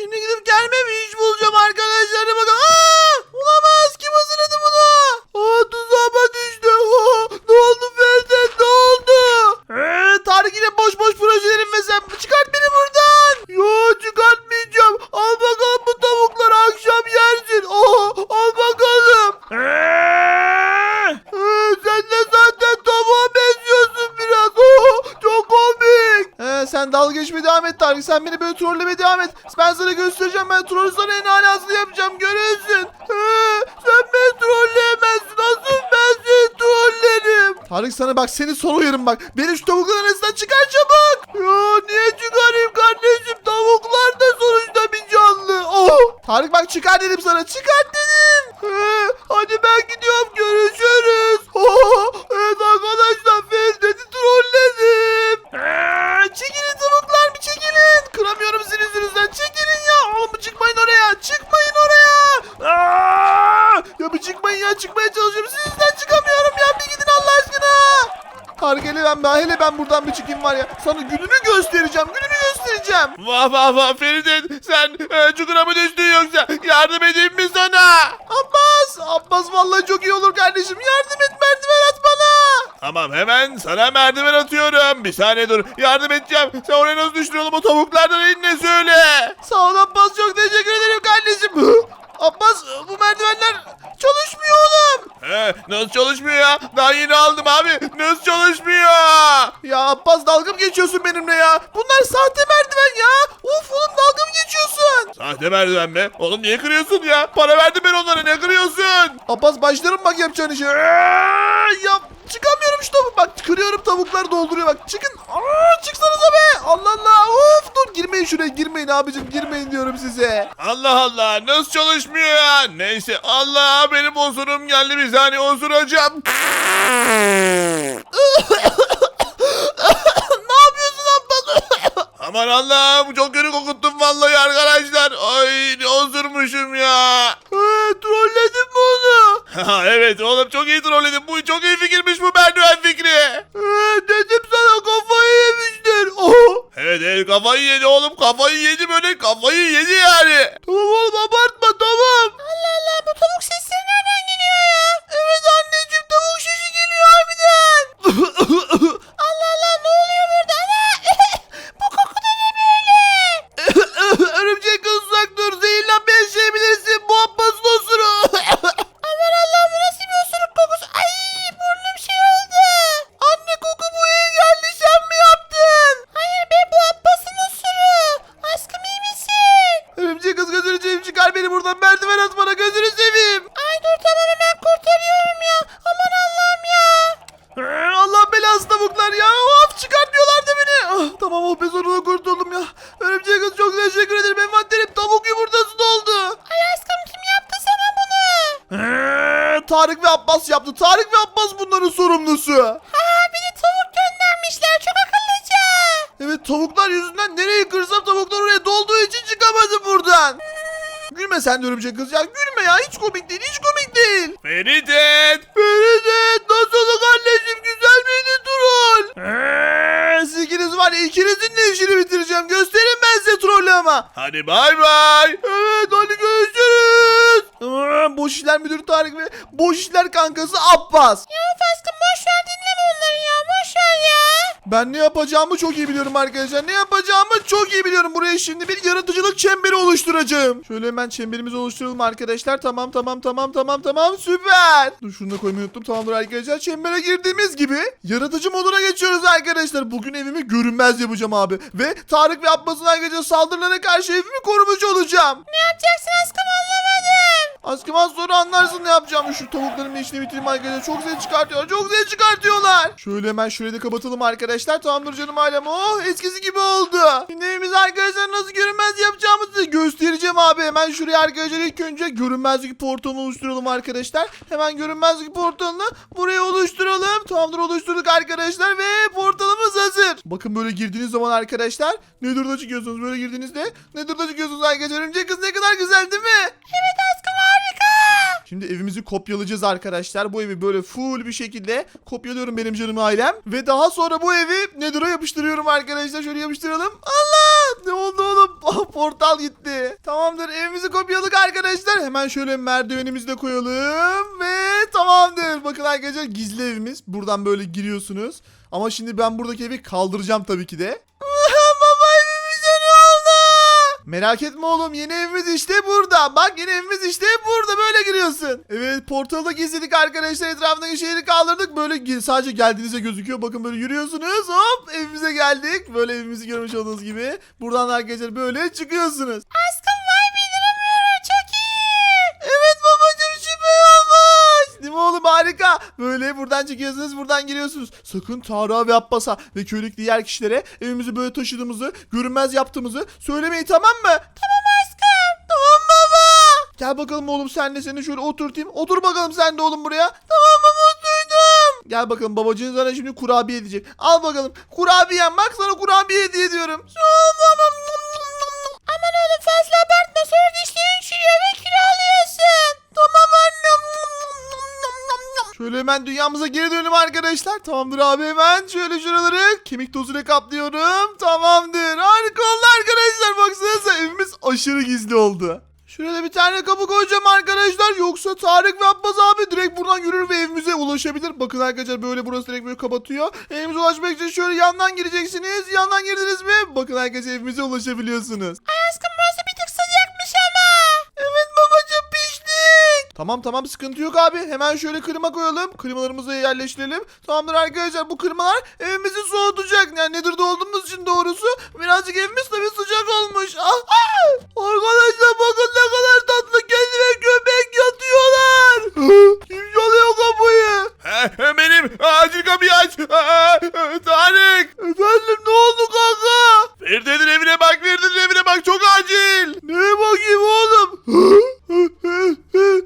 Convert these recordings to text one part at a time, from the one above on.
Şimdi sen dalga geçmeye devam et Tarık. Sen beni böyle trollemeye devam et. Ben sana göstereceğim. Ben trolü sana en alasını yapacağım. Görürsün. He, sen beni trolleyemezsin. Asıl ben seni trollerim. Tarık sana bak seni son bak. Beni şu tavukların arasından çıkar çabuk. Ya niye çıkarayım kardeşim? Tavuklar da sonuçta bir canlı. Oh. Tarık bak çıkar dedim sana. Çıkar dedim. He, hadi ben gidiyorum. Tarık hele ben, ben hele ben buradan bir çıkayım var ya. Sana gününü göstereceğim. Gününü göstereceğim. Vah vah vah Feridun sen e, çukura mı düştün yoksa yardım edeyim mi sana? Abbas. Abbas vallahi çok iyi olur kardeşim. Yardım et merdiven at bana. Tamam hemen sana merdiven atıyorum. Bir saniye dur yardım edeceğim. Sen oraya nasıl düştün oğlum o tavuklardan eline söyle. Sağ ol Abbas çok teşekkür ederim kardeşim. Abbas bu merdivenler çalışmıyor oğlum. He, nasıl çalışmıyor ya? Daha yeni aldım abi. Nasıl çalışmıyor? Ya Abbas dalga mı geçiyorsun benimle ya? Bunlar sahte merdiven ya. Uf oğlum dalga mı geçiyorsun? Sahte merdiven mi? Oğlum niye kırıyorsun ya? Para verdim ben onlara ne kırıyorsun? Abbas başlarım bak yapacağın işi. Aa, Ya çıkamıyorum şu tavuk. Bak kırıyorum tavukları dolduruyor bak. Çıkın. Aa, çıksanıza be. Allah Allah. Of dur girmeyin şuraya girmeyin abicim girmeyin diyorum size. Allah Allah nasıl çalışmıyor ya? Neyse Allah benim osurum geldi bir saniye osuracağım. ne yapıyorsun Abbas? Aman Allah'ım çok kötü kokuttum vallahi arkadaşlar. Ay ne osurmuşum ya. Ee, trolledin mi onu? Evet oğlum çok iyi trolledim. Bu çok iyi fikirmiş bu merdiven fikri. Ee, dedim sana kafayı yemiştir. Oh. Kafayı yedi oğlum kafayı yedi böyle kafayı yedi yani. Tamam oğlum abartma tamam. Tavuklar ya. Of çıkartmıyorlar da beni. Ah, tamam oh be sonunda kurtuldum ya. Örümcek kız çok teşekkür ederim. Envanterim tavuk yumurtası doldu. Ay aşkım kim yaptı sana bunu? Tarık ve Abbas yaptı. Tarık ve Abbas bunların sorumlusu. Ha bir de tavuk göndermişler. Çok akıllıca. Evet tavuklar yüzünden nereye kırsam tavuklar oraya dolduğu için çıkamadım buradan. Gülme sen de örümcek kız ya. Gülme ya. Hiç komik değil. Hiç komik değil. Feridun. Feridun nasıl kardeşim güzel miydi troll? Eee, Siz ikiniz var ya ikinizin de işini bitireceğim. Gösterin ben size trolü ama. Hadi bay bay. Evet hadi görüşürüz. Aa, boş işler müdürü Tarık ve boş işler kankası Abbas. Ya Faskın Ben ne yapacağımı çok iyi biliyorum arkadaşlar. Ne yapacağımı çok iyi biliyorum. Buraya şimdi bir yaratıcılık çemberi oluşturacağım. Şöyle hemen çemberimizi oluşturalım arkadaşlar. Tamam tamam tamam tamam tamam süper. Dur şunu da koymayı unuttum. Tamamdır arkadaşlar. Çembere girdiğimiz gibi yaratıcı moduna geçiyoruz arkadaşlar. Bugün evimi görünmez yapacağım abi. Ve Tarık ve Abbas'ın arkadaşlar saldırılarına karşı evimi korumuş olacağım. Ne yapacaksın aşkım anlamadım. Aşkım az sonra anlarsın ne yapacağım. Şu tavukların işini bitireyim arkadaşlar. Çok ses çıkartıyorlar. Çok ses çıkartıyorlar. Şöyle hemen şurayı da kapatalım arkadaşlar. Tamamdır canım ailem. Oh eskisi gibi oldu. Şimdi arkadaşlar nasıl görünmez yapacağımızı göstereceğim abi. Hemen şuraya arkadaşlar ilk önce görünmezlik portalını oluşturalım arkadaşlar. Hemen görünmezlik portalını buraya oluşturalım. Tamamdır oluşturduk arkadaşlar ve portalımız hazır. Bakın böyle girdiğiniz zaman arkadaşlar Nether'da çıkıyorsunuz. Böyle girdiğinizde Nether'da çıkıyorsunuz arkadaşlar. Örümcek kız ne kadar güzel değil mi? Evet aşkım. Şimdi evimizi kopyalayacağız arkadaşlar. Bu evi böyle full bir şekilde kopyalıyorum benim canım ailem. Ve daha sonra bu evi Nether'a yapıştırıyorum arkadaşlar. Şöyle yapıştıralım. Allah! Ne oldu oğlum? Ah, Portal gitti. Tamamdır evimizi kopyaladık arkadaşlar. Hemen şöyle merdivenimizi de koyalım. Ve tamamdır. Bakın arkadaşlar gizli evimiz. Buradan böyle giriyorsunuz. Ama şimdi ben buradaki evi kaldıracağım tabii ki de. Merak etme oğlum yeni evimiz işte burada. Bak yeni evimiz işte burada böyle giriyorsun. Evet portalı gizledik arkadaşlar etrafındaki şehri kaldırdık. Böyle sadece geldiğinizde gözüküyor. Bakın böyle yürüyorsunuz hop evimize geldik. Böyle evimizi görmüş olduğunuz gibi. Buradan arkadaşlar böyle çıkıyorsunuz. Aşkım buradan çıkıyorsunuz buradan giriyorsunuz. Sakın Tarık'a ve Abbas'a ve köydeki diğer kişilere evimizi böyle taşıdığımızı, görünmez yaptığımızı söylemeyin tamam mı? Tamam aşkım. Tamam baba. Gel bakalım oğlum sen de seni şöyle oturtayım. Otur bakalım sen de oğlum buraya. Tamam baba oturdum. Gel bakalım babacığın sana şimdi kurabiye edecek. Al bakalım. Kurabiyen bak sana kurabiye hediye ediyorum. Tamam. Aman Şöyle hemen dünyamıza geri dönelim arkadaşlar. Tamamdır abi hemen şöyle şuraları kemik tozuyla kaplıyorum. Tamamdır. Harika oldu arkadaşlar. Baksanıza evimiz aşırı gizli oldu. Şurada bir tane kapı koyacağım arkadaşlar. Yoksa Tarık ve Abbas abi direkt buradan yürür ve evimize ulaşabilir. Bakın arkadaşlar böyle burası direkt böyle kapatıyor. Evimize ulaşmak için şöyle yandan gireceksiniz. Yandan girdiniz mi? Bakın arkadaşlar evimize ulaşabiliyorsunuz. aşkım burası Tamam tamam sıkıntı yok abi. Hemen şöyle klima koyalım. Klimalarımızı yerleştirelim. Tamamdır arkadaşlar bu klimalar evimizi soğutacak. Yani nedir olduğumuz için doğrusu. Birazcık evimiz tabii sıcak olmuş. Ah, ah! Arkadaşlar bakın ne kadar tatlı kedi ve köpek yatıyorlar. Kim çalıyor kapıyı? Benim acil kapıyı aç. Tarık. Efendim ne oldu kanka? Feride'nin evine bak Feride'nin evine bak çok acil. Neye bakayım oğlum?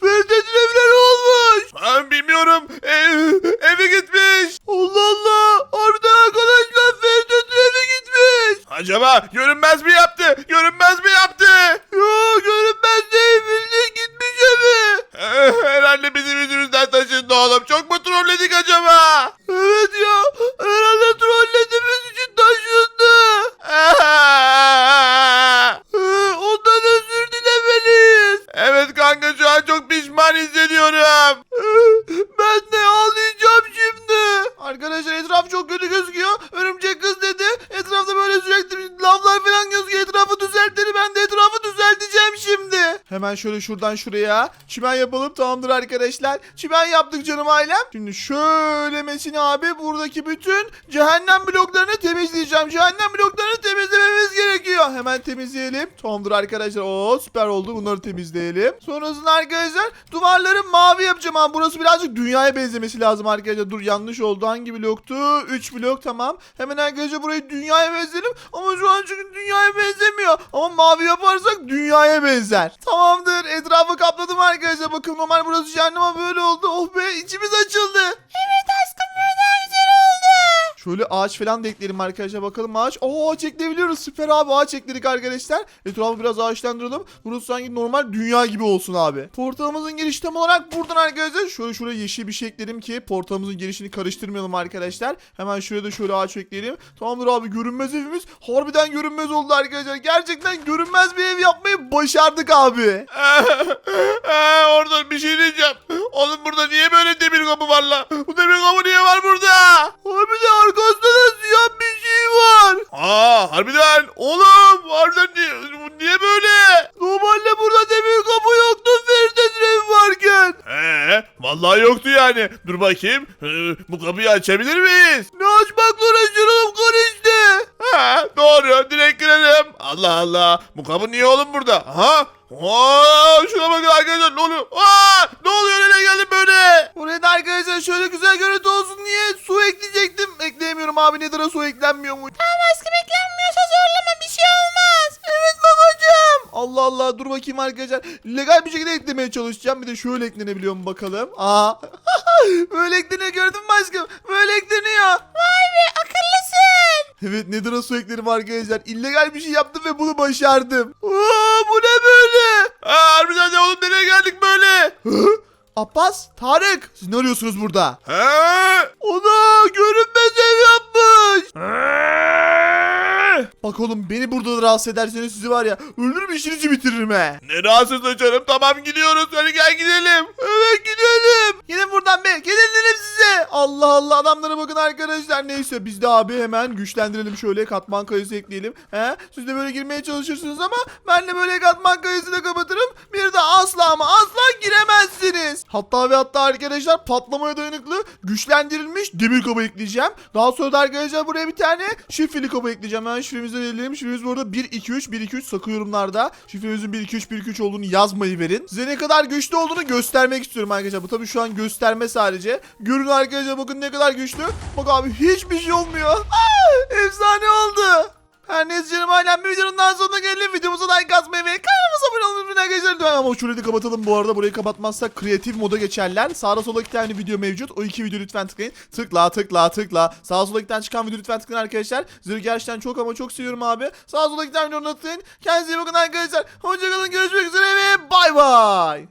Feride'nin evine ne olmuş? Ben bilmiyorum. Ev, eve gitmiş. Allah Allah. Harbiden arkadaşlar Feride'nin eve gitmiş. Acaba görünmez mi yaptı? Görünmez mi yaptı? Yo görünmez değil bildiğin gitmiş evi. Eh, Herhalde bizim yüzümüzden taşındı oğlum. Çok mu trolledik acaba? Hemen şöyle şuradan şuraya çimen yapalım tamamdır arkadaşlar. Çimen yaptık canım ailem. Şimdi şöyle Mesin abi buradaki bütün cehennem bloklarını temizleyeceğim. Cehennem bloklarını temizlememiz Hemen temizleyelim. Tamamdır arkadaşlar. Oo süper oldu. Bunları temizleyelim. Sonrasında arkadaşlar duvarları mavi yapacağım. Ama burası birazcık dünyaya benzemesi lazım arkadaşlar. Dur yanlış oldu. Hangi bloktu? 3 blok tamam. Hemen arkadaşlar burayı dünyaya benzeyelim. Ama şu an çünkü dünyaya benzemiyor. Ama mavi yaparsak dünyaya benzer. Tamamdır. Etrafı kapladım arkadaşlar. Bakın normal burası cehennem ama böyle oldu. Oh be içimiz açıldı. Şöyle ağaç falan da ekleyelim arkadaşlar. Bakalım ağaç. Oo ağaç ekleyebiliyoruz. Süper abi ağaç ekledik arkadaşlar. Etrafı biraz ağaçlandıralım. Burası sanki normal dünya gibi olsun abi. Portalımızın girişi tam olarak buradan arkadaşlar. Şöyle şuraya yeşil bir şey ekledim ki portalımızın girişini karıştırmayalım arkadaşlar. Hemen şuraya da şöyle ağaç ekleyelim. Tamamdır abi görünmez evimiz. Harbiden görünmez oldu arkadaşlar. Gerçekten görünmez bir ev yapmayı başardık abi. Oradan bir şey diyeceğim. Oğlum burada niye böyle demir kapı var la? Bu demir kapı niye var burada? Harbiden arkasında da siyah bir şey var. Aa harbiden. Oğlum harbiden niye, niye böyle? Normalde burada demir kapı yoktu Feride'nin evi varken. Ee, vallahi yoktu yani. Dur bakayım. Ee, bu kapıyı açabilir miyiz? Ne açmakla uğraşıyorum karıştı. Ha, doğru. Direkt girelim. Allah Allah. Bu kapı niye oğlum burada? Ha? Aa, şuna bakın arkadaşlar ne oluyor? Aa, ne oluyor Allah dur bakayım arkadaşlar. Legal bir şekilde eklemeye çalışacağım. Bir de şöyle eklenebiliyor mu bakalım. Aa. Böyle ekleniyor gördün mü aşkım? Böyle ekleniyor. Vay be akıllısın. Evet Nether'a su eklerim arkadaşlar. İllegal bir şey yaptım ve bunu başardım. Aa, bu ne böyle? Aa, harbiden de oğlum nereye geldik böyle? Hı? Abbas, Tarık siz ne arıyorsunuz burada? He? Ona görünmez ev yapmış. He? Bak oğlum beni burada da rahatsız ederseniz sizi var ya öldürürüm işinizi bitiririm he. Ne rahatsız canım tamam gidiyoruz hadi gel gidelim. Evet gidelim. Gidin buradan be. Gidin dedim size. Allah Allah adamlara bakın arkadaşlar. Neyse biz de abi hemen güçlendirelim şöyle katman kayısı ekleyelim. He? Siz de böyle girmeye çalışırsınız ama ben de böyle katman kayısıyla kapatırım. Bir de asla ama asla giremezsiniz. Hatta ve hatta arkadaşlar patlamaya dayanıklı güçlendirilmiş demir kabı ekleyeceğim. Daha sonra da arkadaşlar buraya bir tane şifreli kabı ekleyeceğim. Hemen şifremizi verelim. Şifremiz bu arada 1 2 3 1 2 3 sakın yorumlarda şifremizin 1 2 3 1 2 3 olduğunu yazmayı verin. Size ne kadar güçlü olduğunu göstermek istiyorum arkadaşlar. Bu tabii şu an gösterme sadece. Görün arkadaşlar bakın ne kadar güçlü. Bak abi hiçbir şey olmuyor. Aa, efsane oldu. Her neyse canım ailem bir videonun daha sonuna gelelim. Videomuza like atmayı ve kanalımıza abone olmayı unutmayın arkadaşlar. Lütfen Ama şurayı kapatalım bu arada. Burayı kapatmazsak kreatif moda geçerler. Sağda solda iki tane video mevcut. O iki video lütfen tıklayın. Tıkla tıkla tıkla. Sağa sola iki tane çıkan video lütfen tıklayın arkadaşlar. Sizleri gerçekten çok ama çok seviyorum abi. Sağa sola iki tane video atın. Kendinize iyi bakın arkadaşlar. Hoşçakalın görüşmek üzere.